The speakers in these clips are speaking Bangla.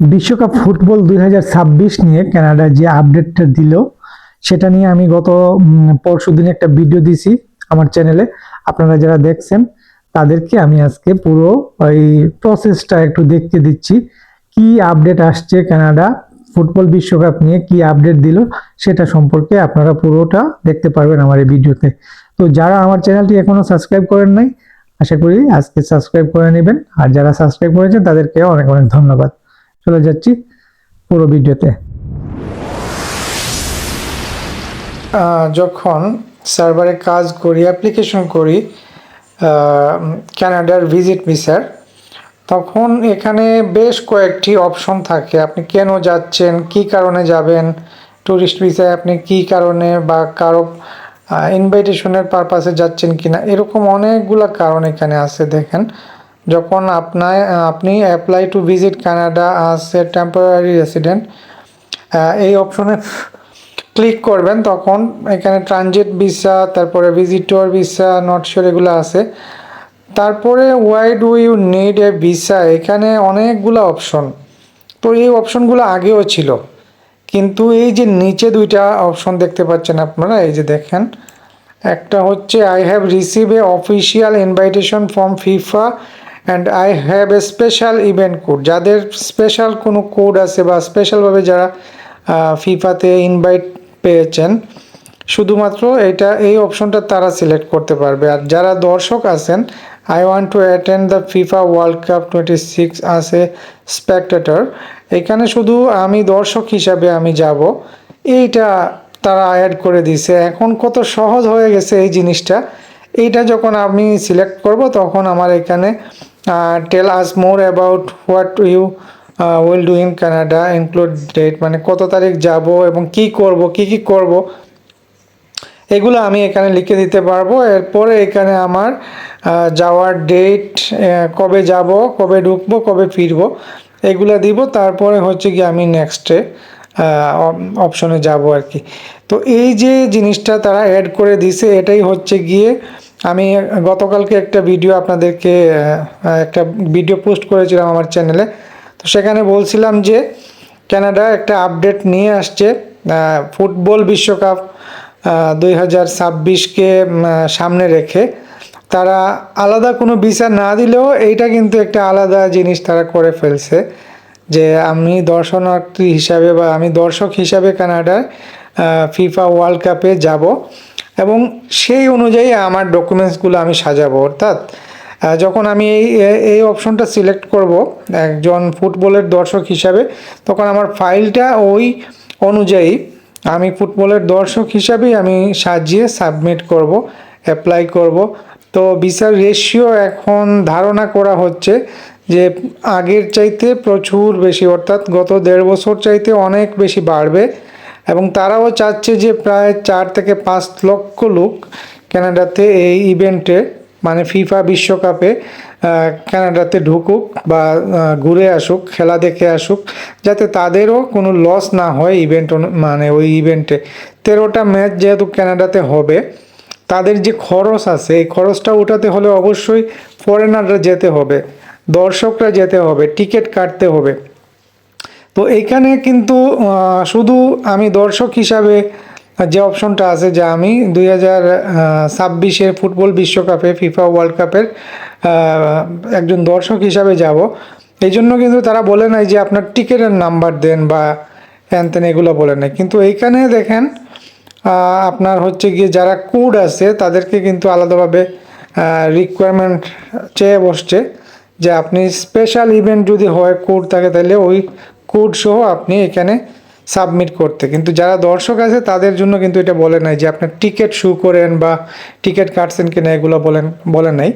বিশ্বকাপ ফুটবল দুই হাজার ছাব্বিশ নিয়ে কানাডা যে আপডেটটা দিল, সেটা নিয়ে আমি গত পরশু একটা ভিডিও দিছি আমার চ্যানেলে। আপনারা যারা দেখছেন, তাদেরকে আমি আজকে পুরো ওই প্রসেসটা একটু দেখতে দিচ্ছি। কি আপডেট আসছে কানাডা ফুটবল বিশ্বকাপ নিয়ে, কি আপডেট দিল, সেটা সম্পর্কে আপনারা পুরোটা দেখতে পারবেন আমার এই ভিডিওতে। তো যারা আমার চ্যানেলটি এখনও সাবস্ক্রাইব করেন নাই, আশা করি আজকে সাবস্ক্রাইব করে নেবেন। আর যারা সাবস্ক্রাইব করেছেন, তাদেরকে অনেক অনেক ধন্যবাদ। চলে যাচ্ছি পুরো ভিডিওতে। যখন সার্ভারে কাজ করি অ্যাপ্লিকেশন করি ক্যানাডার ভিজিট ভিসার তখন এখানে বেশ কয়েকটি অপশন থাকে। আপনি কেন যাচ্ছেন, কি কারণে যাবেন ট্যুরিস্ট ভিসায় আপনি কি কারণে বা কারও ইনভাইটেশনের পারপাসে যাচ্ছেন কিনা, এরকম অনেকগুলো কারণ এখানে আছে, দেখেন। যখন আপনার আপনি apply to visit Canada as a temporary resident এই অপশনে ক্লিক করবেন, তখন এখানে ট্রানজিট ভিসা তারপরে ভিজিটর ভিসা নট শিওর এগুলো আছে। তারপরে why do you need a visa এখানে অনেকগুলো অপশন তো এই অপশনগুলো আগেও ছিল। কিন্তু এই যে নিচে দুইটা অপশন দেখতে পাচ্ছেন আপনারা, এই যে দেখেন। একটা হচ্ছে I have receive a official invitation from FIFA and I have a special event code যাদের স্পেশাল কোনো কোড আছে বা স্পেশালভাবে যারা ফিফাতে ইনভাইট পেয়েছেন, শুধুমাত্র এটা, এই অপশনটা তারা সিলেক্ট করতে পারবে। আর যারা দর্শক আছেন I want to attend the FIFA World Cup twenty six as a spectator এখানে শুধু আমি দর্শক হিসাবে আমি যাব। এইটা তারা অ্যাড করে দিছে এখন কত সহজ হয়ে গেছে এই জিনিসটা। এইটা যখন আমি সিলেক্ট করব, তখন আমার এখানে tell us more about what you will do in Canada include date মানে কত তারিখ যাব এবং কি করব, কি কি করব, এগুলো আমি এখানে লিখে দিতে পারব। এরপরে এখানে আমার যাওয়ার ডেট কবে যাব, কবে ঢুকবো, কবে ফিরবো, এগুলো দিব। তারপরে হচ্ছে কি আমি নেক্সটে অপশনে যাব আর কি। তো এই যে জিনিসটা তারা অ্যাড করে দিছে, এটাই হচ্ছে গিয়ে আমি গতকালকে একটা ভিডিও আপনাদেরকে একটা ভিডিও পোস্ট করেছিলাম আমার চ্যানেলে তো সেখানে বলছিলাম যে, কানাডা একটা আপডেট নিয়ে আসছে ফুটবল বিশ্বকাপ দুই হাজার ছাব্বিশকে সামনে রেখে। তারা আলাদা কোনো ভিসা না দিলেও এইটা কিন্তু একটা আলাদা জিনিস তারা করে ফেলছে, যে আমি দর্শনার্থী হিসাবে বা আমি দর্শক হিসাবে কানাডার ফিফা ওয়ার্ল্ড কাপে যাব। এবং সেই অনুযায়ী আমার ডকুমেন্টসগুলো আমি সাজাবো। অর্থাৎ যখন আমি এই এই অপশনটা সিলেক্ট করব, একজন ফুটবলের দর্শক হিসাবে, তখন আমার ফাইলটা ওই অনুযায়ী আমি ফুটবলের দর্শক হিসাবেই আমি সাজিয়ে সাবমিট করব অ্যাপ্লাই করব। তো ভিসার রেশিও এখন ধারণা করা হচ্ছে যে আগের চাইতে প্রচুর বেশি, অর্থাৎ গত দেড় বছর চাইতে অনেক বেশি বাড়বে। এবং তারাও চাচ্ছে যে প্রায় চার থেকে পাঁচ লক্ষ লোক ক্যানাডাতে এই ইভেন্টে মানে ফিফা বিশ্বকাপে ক্যানাডাতে ঢুকুক বা ঘুরে আসুক, খেলা দেখে আসুক, যাতে তাদেরও কোনো লস না হয় ইভেন্ট মানে ওই ইভেন্টে। তেরোটা ম্যাচ যেহেতু কানাডাতে হবে, তাদের যে খরচ আছে, এই খরচটা উঠাতে হলে অবশ্যই ফরেনাররা যেতে হবে, দর্শকরা যেতে হবে টিকিট কাটতে হবে। তো এইখানে কিন্তু শুধু আমি দর্শক হিসাবে যে অপশনটা আছে, যে আমি দুই হাজার ছাব্বিশের ফুটবল বিশ্বকাপে ফিফা ওয়ার্ল্ড কাপের একজন দর্শক হিসাবে যাব। এই জন্য কিন্তু তারা বলে নাই যে আপনার টিকিটের নাম্বার দেন বা হ্যান এগুলো বলে নাই। কিন্তু এইখানে দেখেন আপনার হচ্ছে গিয়ে যারা কোড আছে, তাদেরকে কিন্তু আলাদাভাবে রিকোয়ারমেন্ট চেয়ে বসছে যে আপনি স্পেশাল ইভেন্ট যদি হয়, কোড থাকে, তাহলে ওই কোড সহ আপনি এখানে সাবমিট করতে। কিন্তু যারা দর্শক আছে, তাদের জন্য কিন্তু এটা বলে নাই যে আপনার টিকিট শু করেন বা টিকিট কাটছেন কিনা, এগুলো বলেন, বলে নাই।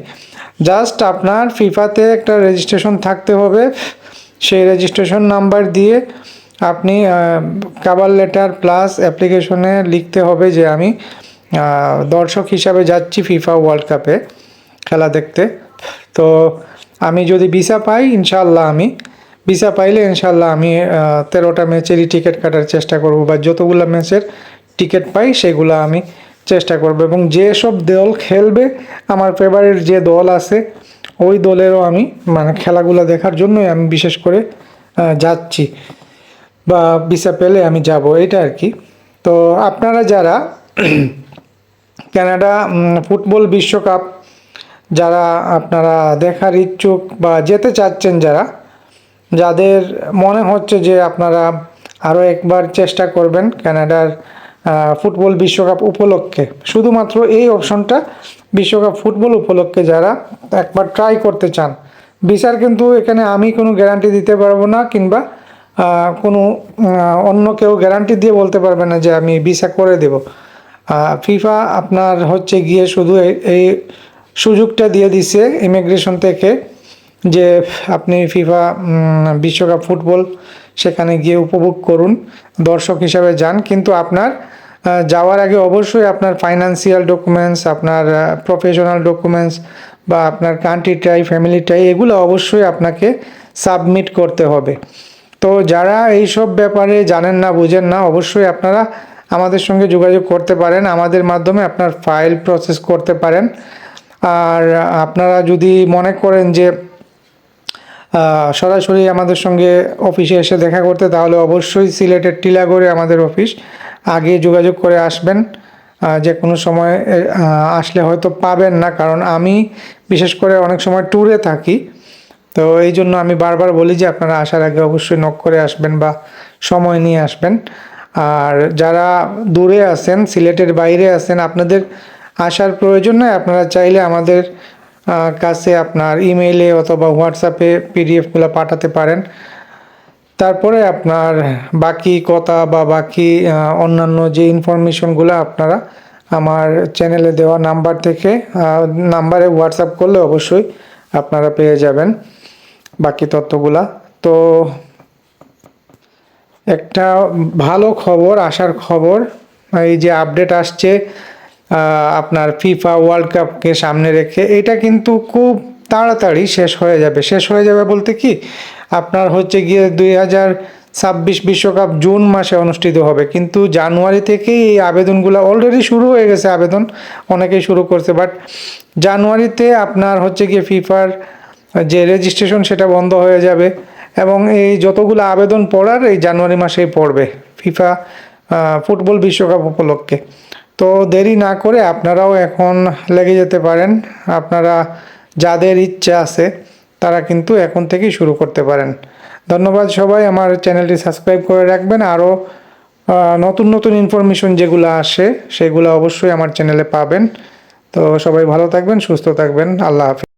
জাস্ট আপনার ফিফাতে একটা রেজিস্ট্রেশন থাকতে হবে। সেই রেজিস্ট্রেশন নাম্বার দিয়ে আপনি কাবার লেটার প্লাস অ্যাপ্লিকেশনে লিখতে হবে যে আমি দর্শক হিসাবে যাচ্ছি ফিফা ওয়ার্ল্ড কাপে খেলা দেখতে। তো আমি যদি ভিসা পাই ইনশাল্লাহ আমি ভিসা পাইলে ইনশাল্লাহ আমি তেরোটা ম্যাচেরই টিকিট কাটার চেষ্টা করব বা যতগুলো ম্যাচের টিকিট পাই সেগুলো আমি চেষ্টা করব এবং যেসব দল খেলবে, আমার ফেভারিট যে দল আছে, ওই দলেরও আমি মানে খেলাগুলো দেখার জন্যই আমি বিশেষ করে যাচ্ছি বা ভিসা পেলে আমি যাব, এটা আর কি। তো আপনারা যারা কানাডা ফুটবল বিশ্বকাপ, যারা আপনারা দেখার ইচ্ছুক বা যেতে চাচ্ছেন যারা যাদের মনে হচ্ছে যে আপনারা আরও একবার চেষ্টা করবেন কানাডার ফুটবল বিশ্বকাপ উপলক্ষে। শুধুমাত্র এই অপশনটা বিশ্বকাপ ফুটবল উপলক্ষে যারা একবার ট্রাই করতে চান। বিচার কিন্তু এখানে আমি কোনো গ্যারান্টি দিতে পারব না কিংবা কোনো অন্য কেউ গ্যারান্টি দিয়ে বলতে পারবে না যে আমি ভিসা করে দেব। ফিফা আপনার হচ্ছে গিয়ে শুধু এই- সুযোগটা দিয়ে দিছে ইমিগ্রেশন থেকে। যে আপনি ফিফা বিশ্বকাপ ফুটবল সেখানে গিয়ে উপভোগ করুন, দর্শক হিসাবে যান। কিন্তু আপনার যাওয়ার আগে অবশ্যই আপনার ফাইন্যান্সিয়াল ডকুমেন্টস আপনার প্রফেশনাল ডকুমেন্টস বা আপনার কান্ট্রিটাই ফ্যামিলিটাই এগুলো অবশ্যই আপনাকে সাবমিট করতে হবে। তো যারা এইসব ব্যাপারে জানেন না, বুঝেন না, অবশ্যই আপনারা আমাদের সঙ্গে যোগাযোগ করতে পারেন। আমাদের মাধ্যমে আপনার ফাইল প্রসেস করতে পারেন। আর আপনারা যদি মনে করেন যে সরাসরি আমাদের সঙ্গে অফিসে এসে দেখা করতে, তাহলে অবশ্যই সিলেটের টিলাগড়ে আমাদের অফিস আগে যোগাযোগ করে আসবেন। যে কোনো সময় আসলে হয়তো পাবেন না, কারণ আমি বিশেষ করে অনেক সময় ট্যুরে থাকি। তো এই জন্য আমি বারবার বলি যে, আপনারা আসার আগে অবশ্যই নক করে আসবেন বা সময় নিয়ে আসবেন। আর যারা দূরে আছেন, সিলেটের বাইরে আছেন, আপনাদের আসার প্রয়োজন নয় আপনারা চাইলে আমাদের কাছে আপনার ইমেইলে অথবা হোয়াটসঅ্যাপে পিডিএফগুলো পাঠাতে পারেন। তারপরে আপনার বাকি কথা বা বাকি অন্যান্য যে ইনফরমেশনগুলো আপনারা আমার চ্যানেলে দেওয়া নাম্বার থেকে নাম্বারে হোয়াটসঅ্যাপ করলে অবশ্যই আপনারা পেয়ে যাবেন বাকি তথ্যগুলা। তো একটা ভালো খবর আসার খবর, এই যে আপডেট আসছে আপনার ফিফা ওয়ার্ল্ড কাপকে সামনে রেখে এটা কিন্তু খুব তাড়াতাড়ি শেষ হয়ে যাবে। শেষ হয়ে যাবে বলতে কি, আপনার হচ্ছে গিয়ে দুই হাজার ছাব্বিশ বিশ্বকাপ জুন মাসে অনুষ্ঠিত হবে। কিন্তু জানুয়ারি থেকেই এই আবেদনগুলো অলরেডি শুরু হয়ে গেছে আবেদন, অনেকেই শুরু করছে। বাট জানুয়ারিতে আপনার হচ্ছে গিয়ে ফিফার যে রেজিস্ট্রেশন সেটা বন্ধ হয়ে যাবে এবং এই যতগুলো আবেদন পড়ার এই জানুয়ারি মাসেই পড়বে ফিফা ফুটবল বিশ্বকাপ উপলক্ষে। তো দেরি না করে আপনারাও এখন লেগে যেতে পারেন। আপনারা যাদের ইচ্ছা আছে, তারা কিন্তু এখন থেকেই শুরু করতে পারেন। ধন্যবাদ সবাই, আমার চ্যানেলটি সাবস্ক্রাইব করে রাখবেন। আরও নতুন নতুন ইনফরমেশন যেগুলো আসে, সেগুলো অবশ্যই আমার চ্যানেলে পাবেন। তো সবাই ভালো থাকবেন, সুস্থ থাকবেন। আল্লাহ হাফিজ।